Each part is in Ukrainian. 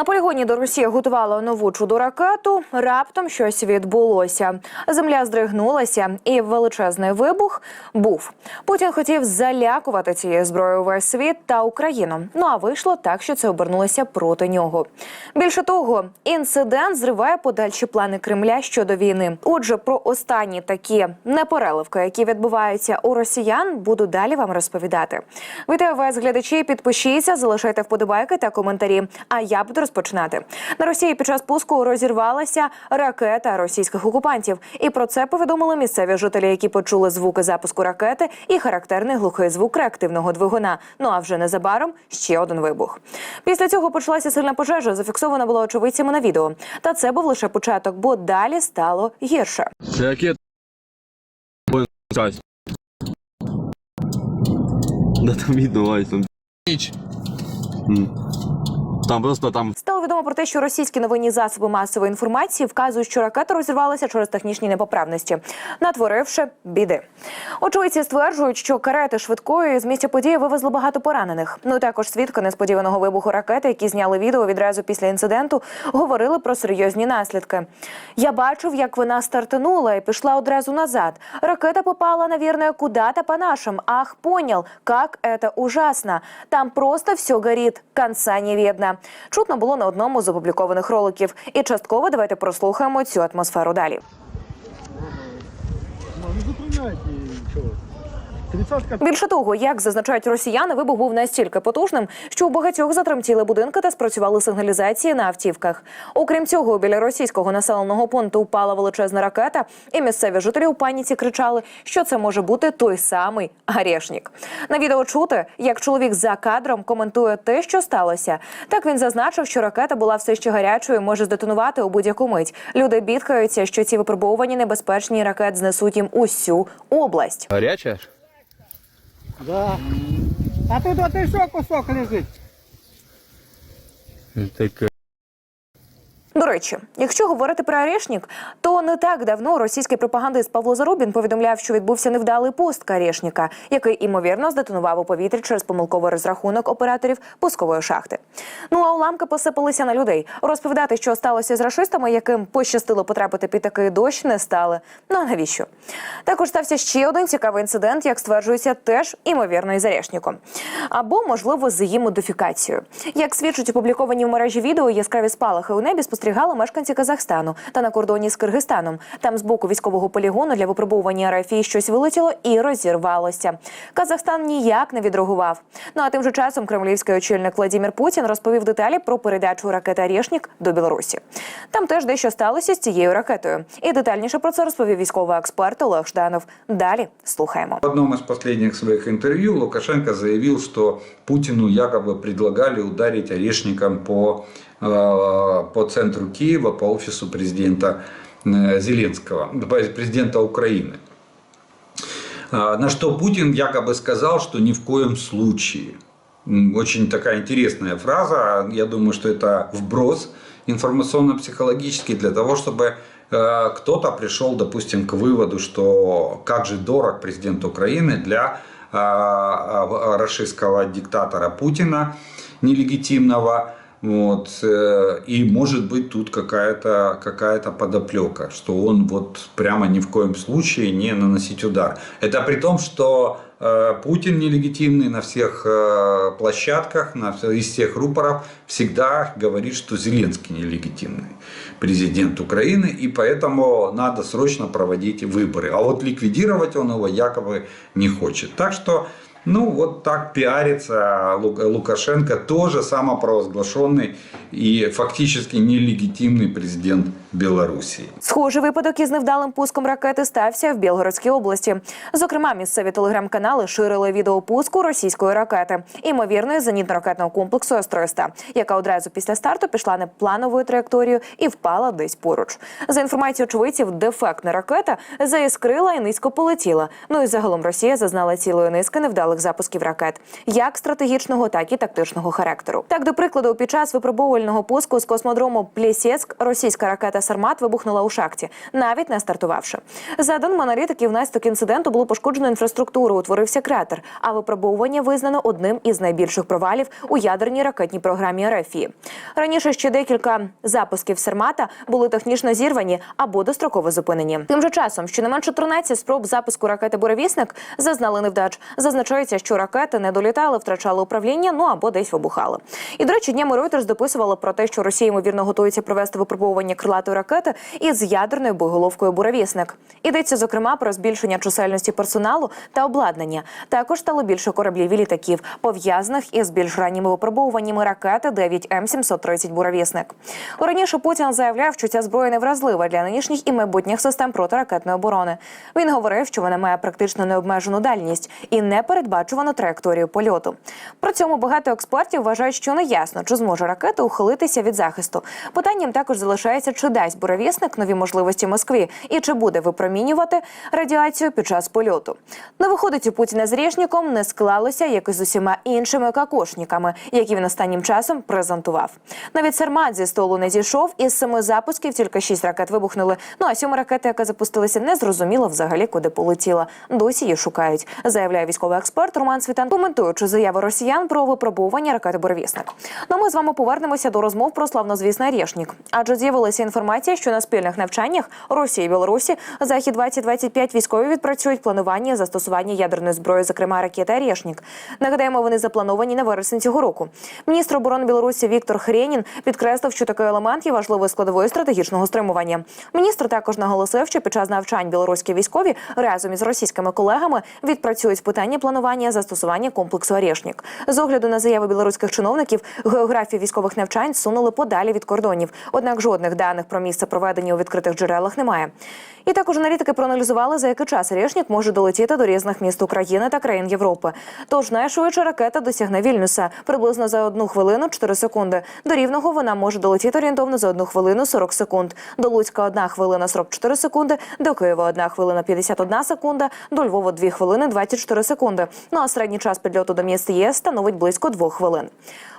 На полігоні до Росії готувала нову чудо-ракету. Раптом щось відбулося. Земля здригнулася, і величезний вибух був. Путін хотів залякувати цією зброєю весь світ та Україну. Ну а вийшло так, що це обернулося проти нього. Більше того, інцидент зриває подальші плани Кремля щодо війни. Отже, про останні такі непереливки, які відбуваються у росіян, буду далі вам розповідати. Вітаю вас, глядачі. Підпишіться, залишайте вподобайки та коментарі. А я буду розпочинати. На Росії під час пуску розірвалася ракета російських окупантів, і про це повідомили місцеві жителі, які почули звуки запуску ракети і характерний глухий звук реактивного двигуна. Ну а вже незабаром ще один вибух. Після цього почалася сильна пожежа. Зафіксована була очевидцями на відео. Та це був лише початок, бо далі стало гірше. Да там видно, Вась, там. Там просто там Стало відомо про те, що російські новинні засоби масової інформації вказують, що ракета розірвалася через технічні неповправності, натворивши біди. Очевидці стверджують, що карети швидкої з місця події вивезли багато поранених. Ну також свідки несподіваного вибуху ракети, які зняли відео відразу після інциденту, говорили про серйозні наслідки. Я бачив, як вона стартанула і пішла одразу назад. Ракета попала, наверное, куда-то по нашим. Ах, понял, как это ужасно. Там просто все горит, конца не видно. Чутно було на одному з опублікованих роликів. І частково давайте прослухаємо цю атмосферу далі. Ну, не заправляйте, чого. Більше того, як зазначають росіяни, вибух був настільки потужним, що у багатьох затремтіли будинки та спрацювали сигналізації на автівках. Окрім цього, біля російського населеного пункту впала величезна ракета, і місцеві жителі у паніці кричали, що це може бути той самий Гарешнік. На відео чути, як чоловік за кадром коментує те, що сталося. Так він зазначив, що ракета була все ще гарячою, може здетонувати у будь-яку мить. Люди бідкаються, що ці випробовані небезпечні ракет знесуть їм усю область. гаряча. Да. А тут от і кусок лежить? Так До речі, якщо говорити про Орешнік, то не так давно російський пропагандист Павло Зарубін повідомляв, що відбувся невдалий пуст Орешніка, який імовірно здетонував у повітрі через помилковий розрахунок операторів пускової шахти. Ну а уламки посипалися на людей. Розповідати, що сталося з рашистами, яким пощастило потрапити під такий дощ, не стали. Ну а навіщо? Також стався ще один цікавий інцидент, як стверджується, теж імовірно із Орешніком. Або, можливо, з її модифікацією. Як свідчать опубліковані в мережі відео, яскраві спалахи у небі спостерігали мешканці Казахстану та на кордоні з Киргизстаном. Там з боку військового полігону для випробовування РФІ щось вилетіло і розірвалося. Казахстан ніяк не відреагував. Ну а тим же часом кремлівський очільник Владимир Путін розповів деталі про передачу ракети «Орешнік» до Білорусі. Там теж дещо сталося з цією ракетою. І детальніше про це розповів військовий експерт Олег Жданов. Далі слухаємо. В одном из последних своих интервью Лукашенко заявил, что Путину якобы предлагали ударить орешником по, по центру Киева, по офису президента э, Зеленского, президента Украины. А, На что Путин якобы сказал, что ни в коем случае. Очень такая интересная фраза. Я думаю, что это вброс информационно-психологический для того, чтобы э, кто-то пришел, допустим, к выводу, что как же дорог президент Украины для э, э, российского диктатора Путина нелегитимного. Вот, э, и может быть тут какая-то какая подоплека, что он вот прямо ни в коем случае не наносить удар. Это при том, что э, Путин нелегитимный на всех э, площадках, на, из всех рупоров всегда говорит, что Зеленский нелегитимный президент Украины, и поэтому надо срочно проводить выборы. А вот ликвидировать он его якобы не хочет. Так что ну, вот так пиарится Лу- Лукашенко, тоже самопровозглашенный и фактически нелегитимный президент Белоруссии. Схожий випадок із невдалим пуском ракети стався в Білгородській області. Зокрема, місцеві телеграм-канали ширили відео пуску російської ракети, імовірної зенітно-ракетного комплексу С-300, яка одразу після старту пішла неплановою траєкторією і впала десь поруч. За інформацією очевидців, дефектна ракета заіскрила і низько полетіла. Ну і загалом Росія зазнала цілої низки невдалих невдалих запусків ракет, як стратегічного, так і тактичного характеру. Так, до прикладу, під час випробовувального пуску з космодрому Плєсєцьк російська ракета Сармат вибухнула у шахті, навіть не стартувавши. За даними аналітиків, внаслідок інциденту було пошкоджено інфраструктуру, утворився кратер. А випробовування визнано одним із найбільших провалів у ядерній ракетній програмі РФІ. Раніше ще декілька запусків Сармата були технічно зірвані або достроково зупинені. Тим же часом, щонайменше 13 спроб запуску ракети Буревісник зазнали невдач. Зазначається, що ракети не долітали, втрачали управління, ну або десь вибухали. І до речі, днями Reuters дописувало про те, що Росія ймовірно готується провести випробовування крилатої ракети із ядерною боєголовкою Буревісник. Йдеться зокрема про збільшення чисельності персоналу та обладнання. Також стало більше кораблів і літаків, пов'язаних із більш ранніми випробовуваннями ракети 9 М 730 Буревісник. Раніше Путін заявляв, що ця зброя не вразлива для нинішніх і майбутніх систем протиракетної оборони. Він говорив, що вона має практично необмежену дальність і непередбачувану траєкторію польоту. При цьому багато експертів вважають, що не ясно, чи зможе ракета ухилитися від захисту. Питанням також залишається, чи дасть буревісник нові можливості Москві і чи буде випромінювати радіацію під час польоту. Не виходить у Путіна з Рєшніком не склалося, як і з усіма іншими какошниками, які він останнім часом презентував. Навіть Сармат зі столу не зійшов. Із семи запусків тільки шість ракет вибухнули. Ну а сьома ракета, яка запустилася, не зрозуміло взагалі, куди полетіла. Досі її шукають, заявляє військовий експерт Роман Світан, коментуючи заяви росіян про випробування ракети Борвісник. Ну ми з вами повернемося до розмов про славнозвісний Рєшнік. Адже з'явилася інформація, що на спільних навчаннях Росії і Білорусі захід 2025 військові відпрацюють планування застосування ядерної зброї, зокрема ракети Рєшнік. Нагадаємо, вони заплановані на вересень цього року. Міністр оборони Білорусі Віктор Хренін підкреслив, що такий елемент є важливою складовою стратегічного стримування. Міністр також наголосив, що під час навчань білоруські військові разом із російськими колегами відпрацюють питання планування застосування комплексу Орешнік. З огляду на заяви білоруських чиновників, географію військових навчань сунули подалі від кордонів. Однак жодних даних про місце проведення у відкритих джерелах немає. І також аналітики проаналізували, за який час Решнік може долетіти до різних міст України та країн Європи. Тож найшвидша ракета досягне Вільнюса приблизно за одну хвилину 4 секунди. До рівного вона може долетіти орієнтовно за одну хвилину 40 секунд. До Луцька одна хвилина 44 секунди. До Києва одна хвилина 51 секунда. До Львова 2 хвилини 24 секунди. Ну а середній час підльоту до міст ЄС становить близько 2 хвилин.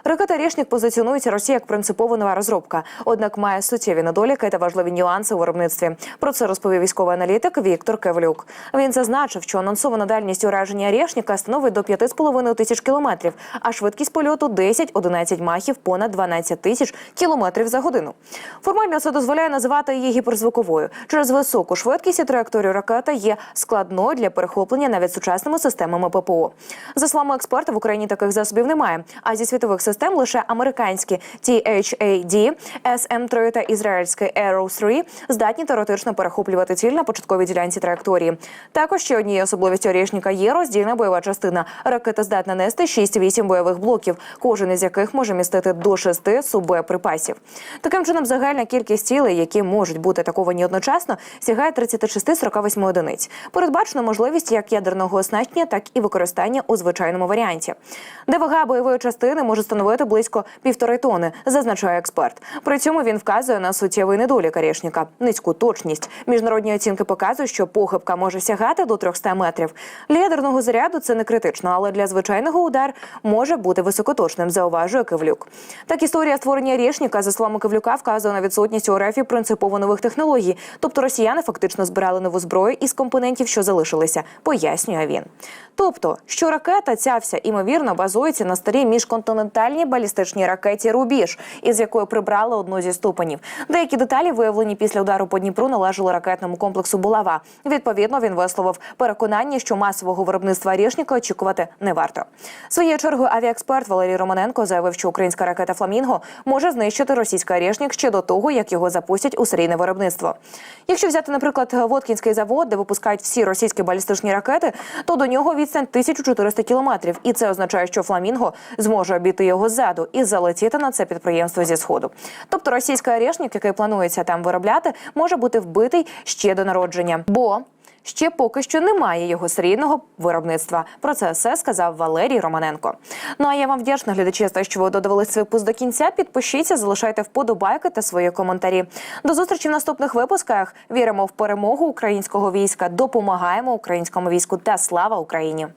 Ракета Рєшнік позиціонується Росія як принципово нова розробка, однак має суттєві недоліки та важливі нюанси у виробництві. Про це розповів військовий аналітик Віктор Кевлюк. Він зазначив, що анонсована дальність ураження Рєшніка становить до 5,5 тисяч кілометрів, а швидкість польоту 10-11 махів понад 12 тисяч кілометрів за годину. Формально це дозволяє називати її гіперзвуковою. Через високу швидкість і траєкторію ракета є складною для перехоплення навіть сучасними системами ППО. За словами експерта, в Україні таких засобів немає. А зі світових систем лише американські THAD, SM-3 та ізраїльський Arrow 3 здатні теоретично перехоплювати ціль на початковій ділянці траєкторії. Також ще однією особливістю Орєшніка є роздільна бойова частина. Ракета здатна нести 6-8 бойових блоків, кожен із яких може містити до 6 суббоєприпасів. Таким чином, загальна кількість цілей, які можуть бути атаковані одночасно, сягає 36-48 одиниць. Передбачено можливість як ядерного оснащення, так і використання у звичайному варіанті, де вага бойової частини може становити близько півтори тони, зазначає експерт. При цьому він вказує на суттєвий недолік Орешника – низьку точність. Міжнародні оцінки показують, що похибка може сягати до 300 метрів. Для ядерного заряду це не критично, але для звичайного удар може бути високоточним, зауважує Кивлюк. Так історія створення Орешника, за словами Кивлюка, вказує на відсутність у РФ принципово нових технологій. Тобто росіяни фактично збирали нову зброю із компонентів, що залишилися, пояснює він. Тобто, що ракета ця вся імовірно базується на старій міжконтинентальній балістичній ракеті Рубіж, із якої прибрали одну зі ступенів. Деякі деталі, виявлені після удару по Дніпру, належали ракетному комплексу Булава. Відповідно, він висловив переконання, що масового виробництва Рішніка очікувати не варто. Своєю чергою авіаексперт Валерій Романенко заявив, що українська ракета Фламінго може знищити російський Орешник ще до того, як його запустять у серійне виробництво. Якщо взяти, наприклад, Воткінський завод, де випускають всі російські балістичні ракети, то до нього відстань 1400 кілометрів, і це означає, що Фламінго зможе обійти його ззаду і залетіти на це підприємство зі сходу. Тобто російський Орешник, який планується там виробляти, може бути вбитий ще до народження, бо Ще поки що немає його серійного виробництва. Про це все сказав Валерій Романенко. Ну а я вам вдячна глядачі за те, що ви додавали цей випуск до кінця. Підпишіться, залишайте вподобайки та свої коментарі. До зустрічі в наступних випусках. Віримо в перемогу українського війська. Допомагаємо українському війську та слава Україні.